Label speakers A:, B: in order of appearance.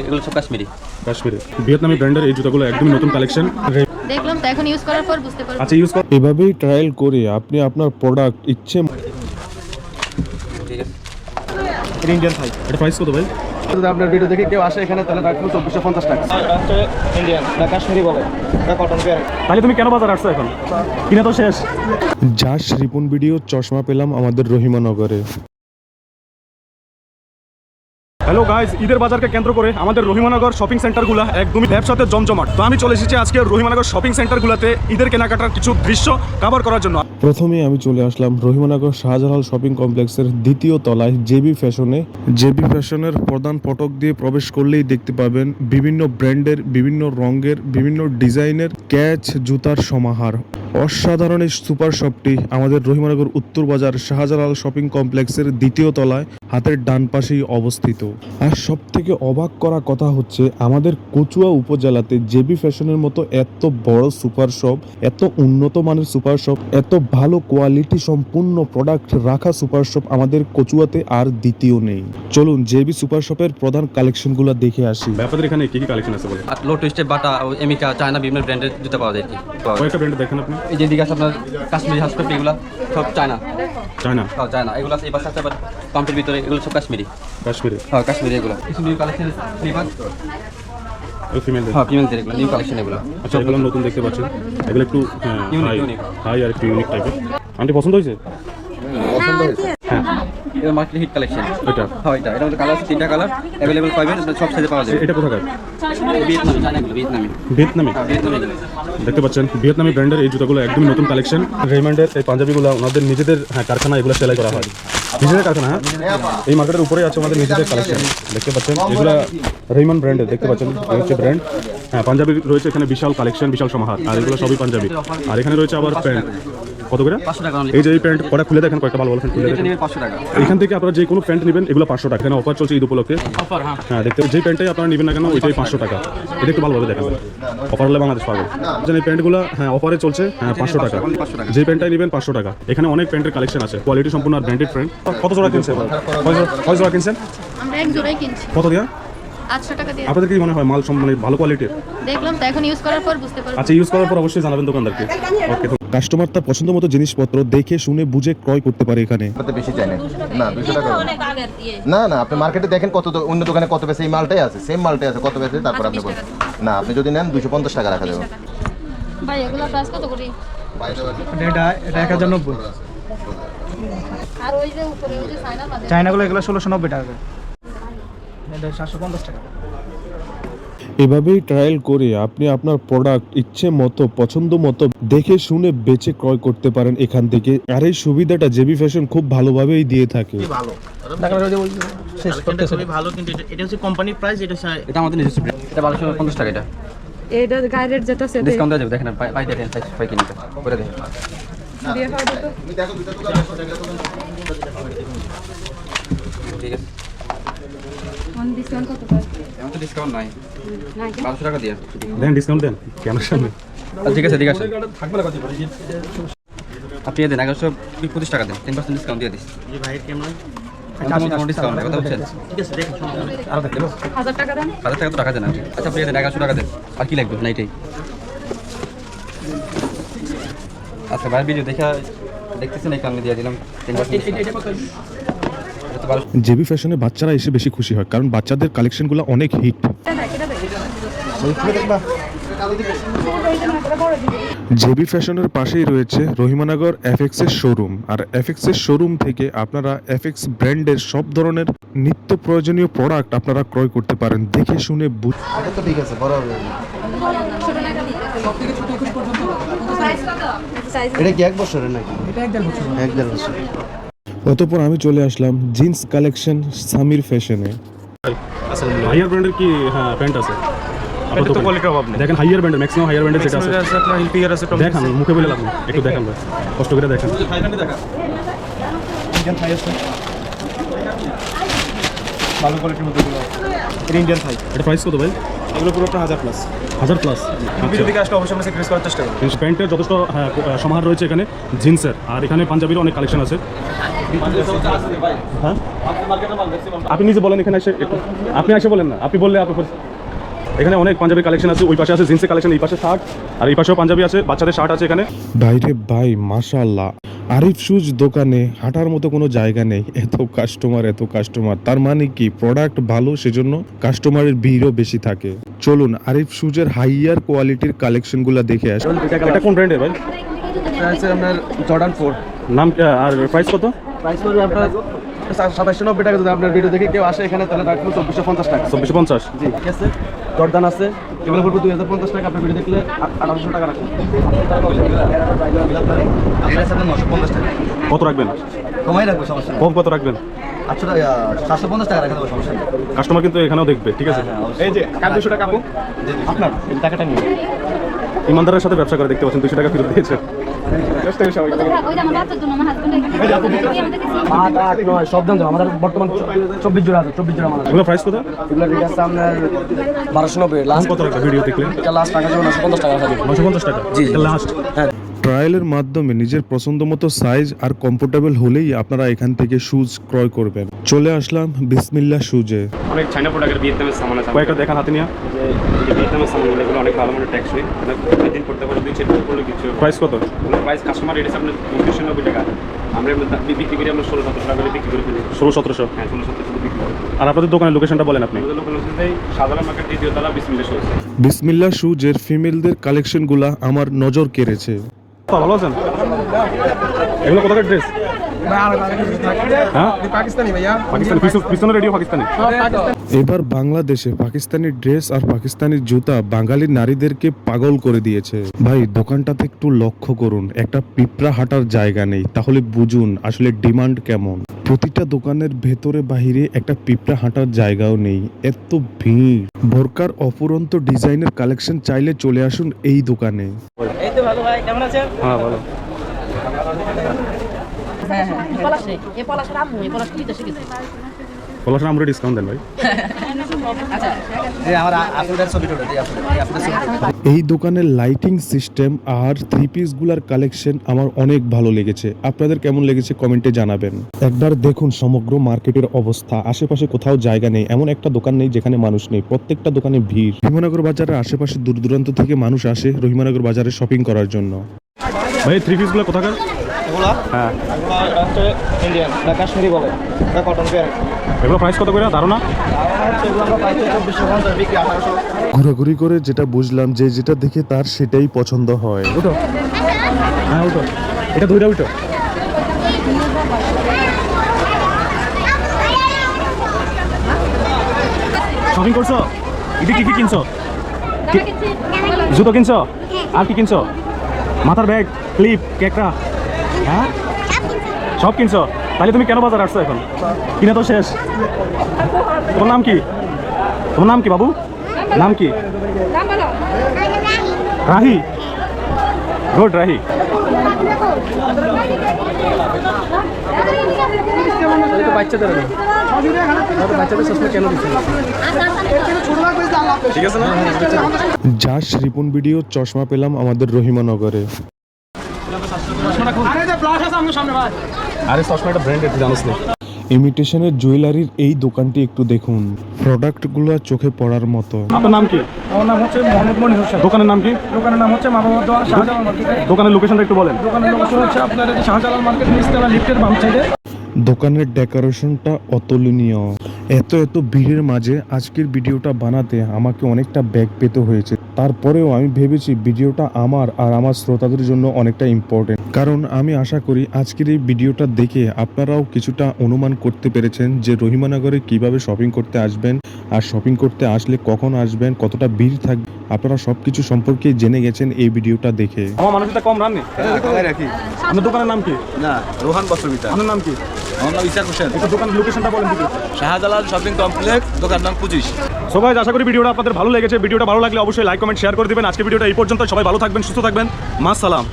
A: এগুলো সব কাশ্মীরি।
B: কাশ্মীরে। ভিয়েতনামি ব্র্যান্ডের এই জুতাগুলো একদমই নতুন কালেকশন
C: দেখলাম তো এখন ইউজ করার পর বুঝতে পারব।
B: আচ্ছা ইউজ কর
D: এভাবেই ট্রায়াল করে আপনি আপনার প্রোডাক্ট ইচ্ছে
A: ঠিক আছে।
E: ইন্ডিয়ান থাই
B: এটা প্রাইস কত ভাই?
E: যদি আপনার ভিডিও দেখে কেউ আসে এখানে তাহলে রাখব চব্বিশশো পঞ্চাশ টাকা। ইন্ডিয়ান না কাশ্মীরি বলে। কটন
B: তাহলে তুমি কেন বাজার আসছো এখন? কিনা তো শেষ।
D: যা রিপন ভিডিও চশমা পেলাম আমাদের রহিমানগরে
B: হ্যালো গাইজ ঈদের বাজারকে কেন্দ্র করে আমাদের রহিমানগর শপিং সেন্টারগুলো একদমই ব্যবসাতে জমজমাট। তো আমি চলে এসেছি আজকে রহিমানগর শপিং সেন্টারগুলোতে ঈদের কেনাকাটার কিছু দৃশ্য কভার করার জন্য।
D: প্রথমে আমি চলে আসলাম রহিমানগর শাহজালাল শপিং কমপ্লেক্সের দ্বিতীয় তলায় জেবি ফ্যাশনে। জেবি ফ্যাশনের প্রধান ফটক দিয়ে প্রবেশ করলেই দেখতে পাবেন বিভিন্ন ব্র্যান্ডের, বিভিন্ন রঙের, বিভিন্ন ডিজাইনের ক্যাচ জুতার সমাহার। অসাধারণ এই সুপার শপটি আমাদের রহিমানগর উত্তর বাজার শাহজালাল শপিং কমপ্লেক্সের দ্বিতীয় তলায়। হাতের ডান পাশেই অবস্থিত। আর সব থেকে অবাক করা কথা হচ্ছে আমাদের কচুয়া উপজেলাতে জেবি ফ্যাশনের মতো এত বড় সুপার শপ এত উন্নত মানের সুপার শপ এত ভালো কোয়ালিটি সম্পূর্ণ প্রোডাক্ট রাখা সুপার শপ আমাদের কচুয়াতে আর দ্বিতীয় নেই। চলুন জেবি সুপার শপের প্রধান কালেকশনগুলো দেখে আসি।
B: ব্যাপারের এখানে কি কি কালেকশন আছে বলে
A: আর লো টুইস্টে বাটা এমিকা চায়না বিভিন্ন ব্র্যান্ডের জুতা পাওয়া যায় কি।
B: কয়েকটা ব্র্যান্ড দেখেন আপনি?
A: এই যে দিকে আছে আপনার কাশ্মীরি হাসপাতাল এগুলো সব চায়না
B: চায়না
A: হ্যাঁ চায়না এগুলো এই পাশে আছে পাম্পের ভিতরে। এগুলো সব কাশ্মীরি।
B: কাশ্মীরে।
A: হ্যাঁ কাশ্মীরি এগুলো। কিছু নিউ কালেকশন স্লিপার
B: ফিমেল
A: হ্যাঁ ফিমেলদের এগুলো নিউ কালেকশন এগুলো।
B: আচ্ছা এগুলো নতুন দেখতে পাচ্ছেন এগুলো একটু হাই হাই আর একটু ইউনিক টাইপের আন্টি পছন্দ হয়েছে?
A: এগুলো মার্কেট হিট কালেকশন
B: এটা
A: হ্যাঁ এটা এটা মধ্যে কালার আছে তিনটা কালার অ্যাভেলেবল পাবেন সব সাইজে পাওয়া যাবে।
B: এটা কোথাকার?
A: ভিয়েতনামি। চায়না ভিয়েতনামি।
B: ভিয়েতনামি?
A: হ্যাঁ ভিয়েতনামি।
B: দেখতে পাচ্ছেন ভিয়েতনামি ব্র্যান্ডের এই জুতাগুলো একদমই নতুন কালেকশন রেইমন্ডের এই পাঞ্জাবিগুলো ওনাদের নিজেদের হ্যাঁ কারখানা এগুলো সেলাই করা হয়। নিজেদের কারখানা হ্যাঁ? এই মার্কেটের উপরেই আছে আমাদের নিজেদের কালেকশন দেখতে পাচ্ছেন এগুলো রেইমন্ড ব্র্যান্ডের দেখতে পাচ্ছেন হচ্ছে ব্র্যান্ড হ্যাঁ পাঞ্জাবি রয়েছে এখানে বিশাল কালেকশন বিশাল সমাহার। আর এগুলো সবই পাঞ্জাবি। আর এখানে রয়েছে আবার প্যান্ট। কত করে। এই যে এই প্যান্ট কটা খুলে দেখেন কয়েকটা ভালো ভালো প্যান্ট খুলে দেখেন। এখান থেকে আপনারা যে কোনো প্যান্ট নেবেন এগুলো পাঁচশো টাকা। এখানে অফার চলছে ঈদ উপলক্ষে।
A: হ্যাঁ।
B: হ্যাঁ দেখতে যে প্যান্টটাই আপনারা নেবেন না কেন ওইটাই পাঁচশো টাকা। এটা একটু ভালোভাবে দেখেন। অফার হলে বাংলাদেশ পাবে। এই প্যান্টগুলো হ্যাঁ অফারে চলছে হ্যাঁ পাঁচশো টাকা।
A: only 500 টাকা।
B: যে প্যান্টটাই নেবেন পাঁচশো টাকা। এখানে অনেক প্যান্টের কালেকশন আছে। কোয়ালিটি সম্পূর্ণ আর ব্র্যান্ডেড প্যান্ট। কত জোড়া কিনছে কয় জোড়া- কিনছেন?
C: আমরা এক জোড়াই কিনছি।
B: কত দিয়া?
C: আটশো টাকা দিয়ে
B: আপনাদের কি মনে হয় মাল সম- মানে ভালো কোয়ালিটির
C: দেখলাম তো এখন ইউজ করার পর বুঝতে পারব।
B: আচ্ছা ইউজ করার পর অবশ্যই জানাবেন দোকানদারকে। ওকে
D: কাস্টমার তার পছন্দ মতো জিনিসপত্র দেখে শুনে বুঝে ক্রয় করতে পারে এখানে।
F: তাতে বেশি চাই না না দুশো টাকা
C: অনেক আগের দিয়ে।
F: না না আপনি মার্কেটে দেখেন কত অন্য দোকানে কত বেশি এই মালটাই আছে সেম মালটাই আছে কত বেশি তারপর আপনি বলেন। না আপনি যদি নেন দুশো পঞ্চাশ টাকা রাখা যাবে।
C: ভাই এগুলো প্রাইস কত করি?
E: এটা এটা এক হাজার নব্বই।
C: আর ওই যে উপরে ওই যে সাইনা মাঝে।
E: চায়নাগুলো এগুলো ষোলোশো নব্বই টাকা। এটা সাতশো পঞ্চাশ টাকা।
D: এভাবেই ট্রায়াল করে আপনি আপনার প্রোডাক্ট ইচ্ছে মতো পছন্দ মতো দেখে শুনে বেছে ক্রয় করতে পারেন এখান থেকে। আর এই সুবিধাটা জেবি ফ্যাশন খুব ভালোভাবেই দিয়ে থাকে।
E: শেষ
G: ভালো কিন্তু এটা- এটা হচ্ছে কোম্পানির প্রাইস এটা
A: এটা আমাদের নিজস্ব এটা বারোশো পঞ্চাশ টাকা এটা।
H: এটা গায়ের রেট যেটা সেটা
A: ডিসকাউন্ট দেওয়া যাবে। দেখেন পাই পাই দেখেন সাইজ পাই কিনতে করে দেখেন।
H: দিয়ে তো
A: ঠিক আছে।
H: ডিসকাউন্ট
A: তো নাই।
H: নাই
A: বারোশো টাকা দিয়ে।
B: দেন ডিসকাউন্ট দেন কেন সামনে
A: আচ্ছা, ঠিক আছে ঠিক আছে। আপনি দিয়ে দেন এগারোশো পঁচিশ টাকা দেন। টেন পার্সেন্ট ডিসকাউন্ট দিয়ে দিস। ডিসকাউন্ট নেই কথা বলছেন?
H: হাজার টাকা দেন।
A: হাজার টাকা তো টাকা দেন আপনি। আচ্ছা আপনি দিয়ে দেন এগারোশো টাকা দেন। আর কি লাগবে? নাইটাই আচ্ছা ভাই ভিডিও দেখা দেখতেছেন এই কারণে দিয়ে দিলাম। টেন পার্সেন্ট
D: জেবি ফ্যাশনে বাচ্চারা এসে বেশি খুশি হয় কারণ বাচ্চাদের কালেকশনগুলো অনেক হিট। জেবি ফ্যাশনের পাশেই রয়েছে রহিমানগর এফএক্স এর শোরুম। আর এফএক্স এর শোরুম থেকে আপনারা এফএক্স ব্র্যান্ডের সব ধরনের নিত্য প্রয়োজনীয় প্রোডাক্ট আপনারা ক্রয় করতে পারেন। দেখে শুনে বুঝ-
F: ঠিক আছে বড় হবে। এটা কি এক বছরের নাকি? এটা এক দেড় বছর এক দেড় বছর
D: অতঃপর আমি চলে আসলাম জিন্স কালেকশন সামির ফ্যাশনে।
B: হাইয়ার ব্র্যান্ডের কি হ্যাঁ প্যান্ট আছে?
E: এটা তো কোয়ালিটির অভাব নেই।
B: দেখেন হাইয়ার ব্র্যান্ডের ম্যাক্সিমাম হাইয়ার ব্র্যান্ডের যেটা আছে।
E: আপনার আছে
B: দেখান মুখে বলে লাভ একটু দেখান কষ্ট করে দেখান।
E: ইন্ডিয়ান থাই আছে ভালো কোয়ালিটির মধ্যে ইন্ডিয়ান থাই
B: এটা প্রাইস কত ভাই?
E: এগুলো পুরো আপনার হাজার প্লাস
B: হাজার প্লাস
E: দিকে আসলে অবশ্যই আমরা স্যাক্রিফাইস করার চেষ্টা করি।
B: প্যান্টের যথেষ্ট হ্যাঁ, সমাহার রয়েছে এখানে জিন্সের। আর এখানে পাঞ্জাবির অনেক কালেকশন আছে। হ্যাঁ? আপনি নিজে বলেন এখানে এসে আপনি এসে বলেন না আপনি বললে আপনি এখানে অনেক পাঞ্জাবি কালেকশন আছে ওই পাশে আছে জিন্সের কালেকশন এই পাশে শার্ট আর এই পাশেও পাঞ্জাবি আছে বাচ্চাদের শার্ট আছে এখানে।
D: বাইরে ভাই মাশাল্লাহ আরিফ শুজ দোকানে হাঁটার মতো কোনো জায়গা নেই। এত কাস্টমার এত কাস্টমার তার মানে কি? প্রোডাক্ট ভালো সেজন্য কাস্টমারের ভিড়ও বেশি থাকে। চলুন আরিফ শুজের হাইয়ার কোয়ালিটির কালেকশনগুলো দেখে আসি।
B: এটা কোন ব্র্যান্ডের ভাই?
E: এটা হচ্ছে আপনার জর্ডান ফোর
B: নাম কি? আর প্রাইস কত?
E: প্রাইস পড়বে আপনার সাতাশশো নব্বই টাকা যদি আপনার ভিডিও দেখে কেউ আসে এখানে তাহলে রাখব চব্বিশশো পঞ্চাশ টাকা।
B: চব্বিশশো পঞ্চাশ?
E: জি ঠিক আছে? জর্দান আছে। এগুলো পড়বে দুই হাজার পঞ্চাশ টাকা ভিডিও দেখলে আঠারোশো টাকা রাখবেন
B: কত রাখবেন?
F: কমাই রাখব সমস্যা
B: কম কত রাখবেন?
F: সাতশো পঞ্চাশ টাকা রাখা সমস্যা
B: কাস্টমার কিন্তু এখানেও দেখবে ঠিক আছে?
E: এই যে দুশো টাকা আপু। আপনার টাকাটা নিয়ে।
B: ইমানদারের সাথে ব্যবসা করে দেখতে পাচ্ছেন দুশো টাকা ফেরত দিয়েছে।
E: চব্বিশ চব্বিশ লাস্ট
B: ভিডিও
E: পঞ্চাশ টাকা হ্যাঁ
D: ট্রায়ালের মাধ্যমে নিজের পছন্দ মতো সাইজ আর কমফোর্টেবল হলেই আপনারা এখান থেকে শুজ ক্রয় করবেন চলে আসলাম বিসমিল্লা শুজে
I: অনেক চাইনা প্রোডাক্টের ভিয়েতনামের সামান আছে
B: কয়েকটা দেখান হাতে নিয়ে।
I: যে ভিয়েতনামের সামানগুলো এগুলো অনেক ভালো মানে ট্যাক্সই মানে দিন করতে পারে দুই চার দিন করলে কিছু
B: প্রাইস কত?
I: প্রাইস কাস্টমার রেট আছে আপনার নব্বই টাকা। আমরা বিক্রি করি আমরা ষোলো সতেরো টাকা করে বিক্রি করে ফেলি।
B: ষোলো সতেরোশো?
I: হ্যাঁ ষোলো সতেরোশো বিক্রি করি।
B: আর আপনাদের দোকানের লোকেশনটা বলেন আপনি।
I: সাধারণ মার্কেট দ্বিতীয় তলা বিসমিল্লা শো
D: বিসমিল্লা শুজের ফিমেলদের কালেকশনগুলা আমার নজর কেড়েছে।
B: ভালো আছেন? এগুলো কোথাকার ড্রেস হ্যাঁ?
D: এবার বাংলাদেশে পাকিস্তানি ড্রেস আর পাকিস্তানি জুতা বাঙালি নারীদেরকে পাগল করে দিয়েছে। ভাই দোকানটাতে একটু লক্ষ্য করুন একটা পিঁপড়া হাঁটার জায়গা নেই তাহলে বুঝুন আসলে ডিমান্ড কেমন। প্রতিটা দোকানের ভেতরে বাহিরে একটা পিঁপড়া হাঁটার জায়গাও নেই এত ভিড়। ভরকার অপুরন্ত ডিজাইনের কালেকশন চাইলে চলে আসুন এই দোকানে।
B: হ্যাঁ ভালো
C: এ পলাশের আম্মু এ পলাশ বিদেশে
B: আমরা ডিসকাউন্ট দেন ভাই।
D: এই দোকানের লাইটিং সিস্টেম আর থ্রি পিসগুলার কালেকশন আমার অনেক ভালো লেগেছে। আপনাদের কেমন লেগেছে কমেন্টে জানাবেন। একবার দেখুন সমগ্র মার্কেটের অবস্থা। আশেপাশে কোথাও জায়গা নেই এমন একটা দোকান নেই যেখানে মানুষ নেই। প্রত্যেকটা দোকানে ভিড়। রহিমানগর বাজারের আশেপাশে দূর দূরান্ত থেকে মানুষ আসে রহিমানগর বাজারে শপিং করার জন্য।
B: ভাই থ্রি পিসগুলো কোথাকার?
E: এগুলা?
B: হ্যাঁ।
E: এগুলা হচ্ছে ইন্ডিয়ান এটা কাশ্মীরি বলে। এটা কটন পেয়ার
B: এগুলো প্রাইস কত করে? ধারণা?
E: হচ্ছে এগুলো আমরা পাইছি চব্বিশশো পঞ্চাশ বিক্রি আঠারোশো।
D: ঘোরাঘুরি করে যেটা বুঝলাম যে যেটা দেখে তার সেটাই পছন্দ হয়।
B: উঠো। হ্যাঁ এটা উঠো। শপিং করছ? এটা কি কি কিনছো? জুতো কিনছো? আর কি কিনছো? মাথার ব্যাগ ক্লিপ কেকটা হ্যাঁ? সব কিনছো? তাহলে তুমি কেন বাজার আসছো এখন? কিনে তো শেষ। তোমার নাম কি? তোমার নাম কি বাবু? নাম কি? রাহি। গুড রাহি।
E: বাচ্চাদের বাচ্চাদের চশমা কেন দিচ্ছে
B: ঠিক আছে না?
D: যার রিপন ভিডিও চশমা পেলাম আমাদের রহিমানগরে
B: আরে চশমাটা ব্র্যান্ডেড জানোস না।
D: ইমিটেশনের জুয়েলারির এই দোকানটি একটু দেখুন। প্রোডাক্টগুলো চোখে পড়ার মতো।
B: আপনার নাম কি?
E: আমার নাম হচ্ছে মোহাম্মদ মনির হোসেন।
B: দোকানের নাম কি?
E: দোকানের নাম হচ্ছে শাহজালাল মার্কেট।
B: দোকানের লোকেশনটা একটু বলেন।
E: দোকানের লোকেশন হচ্ছে আপনার এই শাহজালাল মার্কেট নিচতলা লিফটের বাম সাইডে
D: দোকানের ডেকোরেশনটা অতুলনীয়। এত এত ভিড়ের মাঝে আজকের ভিডিওটা বানাতে আমাকে অনেকটা ব্যাগ পেতে হয়েছে। তারপরেও আমি ভেবেছি ভিডিওটা আমার আর আমার শ্রোতাদের জন্য অনেকটা ইম্পর্টেন্ট কারণ আমি আশা করি আজকের এই ভিডিওটা দেখে আপনারাও কিছুটা অনুমান করতে পেরেছেন যে রহিমানগরে কীভাবে শপিং করতে আসবেন আর শপিং করতে আসলে কখন আসবেন কতটা ভিড় থাকবে আপনারা সব কিছু সম্পর্কে জেনে গেছেন এই ভিডিওটা দেখে।
B: আমার মানুষটা কম রান্নে?
F: রাখি।
B: আপনার দোকানের নাম কি?
F: না রোহান বস্ত্রবিতা
B: আপনার নাম কি?
F: আমার নাম ইসাক হোসেন।
B: একটু দোকানের লোকেশনটা বলেন দিদি
F: শাহজালাল শপিং কমপ্লেক্স দোকান নাম পঁচিশ
B: সো গাইজ আশা করি ভিডিওটা আপনাদের ভালো লেগেছে। ভিডিওটা ভালো লাগলে অবশ্যই লাইক কমেন্ট শেয়ার করে দিবেন। আজকে ভিডিওটা এই পর্যন্ত সবাই ভালো থাকবেন সুস্থ থাকবেন। মা সালাম।